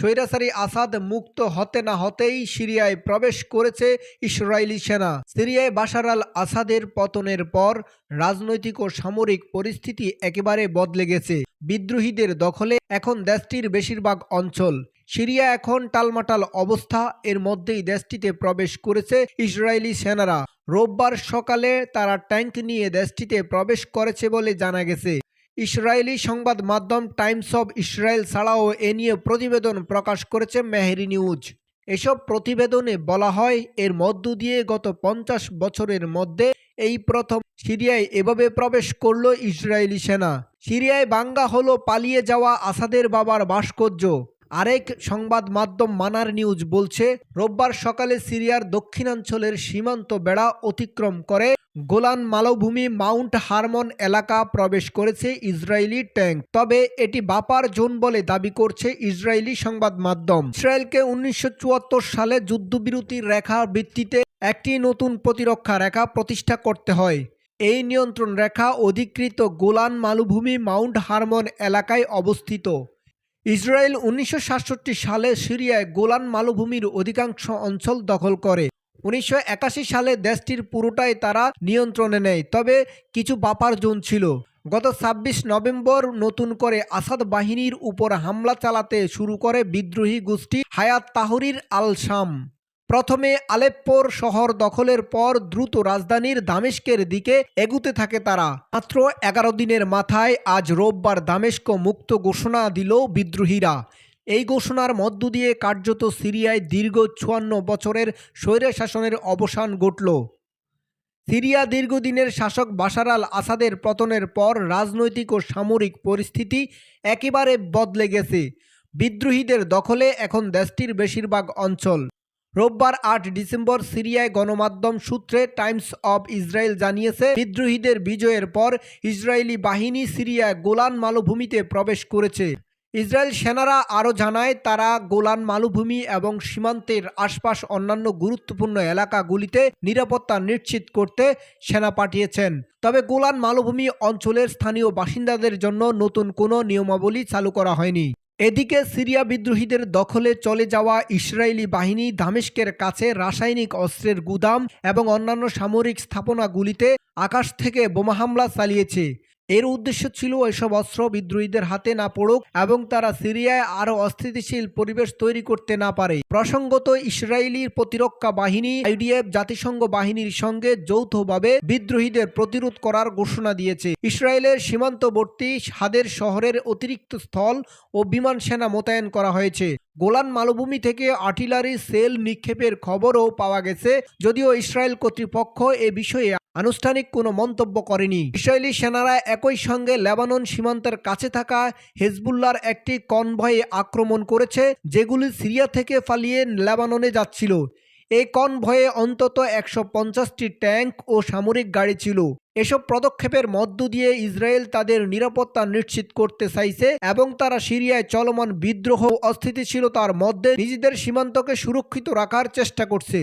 স্বৈরাচারী আসাদ মুক্ত হতে না হতেই সিরিয়ায় প্রবেশ করেছে ইসরায়েলি সেনা। সিরিয়ায় বাশার আল আসাদের পতনের পর রাজনৈতিক ও সামরিক পরিস্থিতি একেবারে বদলে গেছে। বিদ্রোহীদের দখলে এখন দেশটির বেশিরভাগ অঞ্চল। সিরিয়া এখন টালমাটাল অবস্থা, এর মধ্যেই দেশটিতে প্রবেশ করেছে ইসরায়েলি সেনারা। রোববার সকালে তারা ট্যাঙ্ক নিয়ে দেশটিতে প্রবেশ করেছে বলে জানা গেছে। ইসরায়েলি সংবাদ মাধ্যম টাইমস অব ইসরায়েল ছাড়াও এ নিয়ে প্রতিবেদন প্রকাশ করেছে মেহেরি নিউজ। এসব প্রতিবেদনে বলা হয়, এর মধ্য দিয়ে গত পঞ্চাশ বছরের মধ্যে এই প্রথম সিরিয়ায় এভাবে প্রবেশ করল ইসরায়েলি সেনা। সিরিয়ায় বাঙ্গা হলো পালিয়ে যাওয়া আসাদের বাবার ভাস্কর্য। আরেক সংবাদ মাধ্যম মানার নিউজ বলছে, রোববার সকালে সিরিয়ার দক্ষিণাঞ্চলের সীমান্ত বেড়া অতিক্রম করে গোলান মালভূমি মাউন্ট হারমন এলাকা প্রবেশ করেছে ইসরায়েলি ট্যাঙ্ক। তবে এটি বাপার জোন বলে দাবি করছে ইসরায়েলি সংবাদ মাধ্যম। ইসরায়েলকে উনিশশো চুয়াত্তর সালে যুদ্ধবিরতির রেখা ভিত্তিতে একটি নতুন প্রতিরক্ষা রেখা প্রতিষ্ঠা করতে হয়। এই নিয়ন্ত্রণ রেখা অধিকৃত গোলান মালভূমি মাউন্ট হারমন এলাকায় অবস্থিত। ইসরায়েল উনিশশো সাতষট্টি সালে সিরিয়ায় গোলান মালভূমির অধিকাংশ অঞ্চল দখল করে। উনিশশো একাশি সালে দেশটির পুরোটাই তারা নিয়ন্ত্রণে নেয়, তবে কিছু বাপার জোন ছিল। গত ছাব্বিশ নভেম্বর নতুন করে আসাদ বাহিনীর উপর হামলা চালাতে শুরু করে বিদ্রোহী গোষ্ঠী হায়াত তাহরির আল শাম প্রথমে আলেপ্পোর শহর দখলের পর দ্রুত রাজধানীর দামেস্কের দিকে এগুতে থাকে তারা। মাত্র এগারো দিনের মাথায় আজ রোববার দামেস্ক মুক্ত ঘোষণা দিল বিদ্রোহীরা। এই ঘোষণার মধ্য দিয়ে কার্যত সিরিয়ায় দীর্ঘ চুয়ান্ন বছরের স্বৈর শাসনের অবসান ঘটল। সিরিয়া দীর্ঘদিনের শাসক বাশার আল আসাদের পতনের পর রাজনৈতিক ও সামরিক পরিস্থিতি একেবারে বদলে গেছে। বিদ্রোহীদের দখলে এখন দেশটির বেশিরভাগ অঞ্চল। রোববার আট ডিসেম্বর সিরিয়ায় গণমাধ্যম সূত্রে টাইমস অব ইসরায়েল জানিয়েছে, বিদ্রোহীদের বিজয়ের পর ইসরায়েলি বাহিনী সিরিয়ায় গোলান মালভূমিতে প্রবেশ করেছে। ইসরায়েল সেনারা আরও জানায়, তারা গোলান মালভূমি এবং সীমান্তের আশপাশ অন্যান্য গুরুত্বপূর্ণ এলাকাগুলিতে নিরাপত্তা নিশ্চিত করতে সেনা পাঠিয়েছেন। তবে গোলান মালভূমি অঞ্চলের স্থানীয় বাসিন্দাদের জন্য নতুন কোনো নিয়মাবলী চালু করা হয়নি। এদিকে সিরিয়া বিদ্রোহীদের দখলে চলে যাওয়া ইসরায়েলি বাহিনী দামেস্কের কাছে রাসায়নিক অস্ত্রের গুদাম এবং অন্যান্য সামরিক স্থাপনাগুলিতে আকাশ থেকে বোমা হামলা চালিয়েছে। এর উদ্দেশ্য ছিল এসব অস্ত্র বিদ্রোহীদের হাতে না পড়ুক এবং তারা সিরিয়ায় আরও অস্থিতিশীল পরিবেশ তৈরি করতে না পারে। প্রসঙ্গত ইসরায়েলির প্রতিরক্ষা বাহিনী আইডিএফ জাতিসংঘ বাহিনীর সঙ্গে যৌথভাবে বিদ্রোহীদের প্রতিরোধ করার ঘোষণা দিয়েছে। ইসরায়েলের সীমান্তবর্তী হাদের শহরের অতিরিক্ত স্থল ও বিমান সেনা মোতায়েন করা হয়েছে। গোলান মালভূমি থেকে আর্টিলারি সেল নিক্ষেপের খবরও পাওয়া গেছে, যদিও ইসরায়েল কর্তৃপক্ষ এ বিষয়ে আনুষ্ঠানিক কোনো মন্তব্য করেনি। ইসরায়েলি সেনারা একই সঙ্গে লেবানন সীমান্তের কাছে থাকা হেজবুল্লার একটি কনভয়ে আক্রমণ করেছে, যেগুলি সিরিয়া থেকে পালিয়ে লেবাননে যাচ্ছিল। এই কনভয়ে অন্তত একশো পঞ্চাশটি ট্যাঙ্ক ও সামরিক গাড়ি ছিল। এসব পদক্ষেপের মধ্য দিয়ে ইসরায়েল তাদের নিরাপত্তা নিশ্চিত করতে চাইছে এবং তারা সিরিয়ায় চলমান বিদ্রোহ অস্থিতিশীলতার মধ্যে নিজেদের সীমান্তকে সুরক্ষিত রাখার চেষ্টা করছে।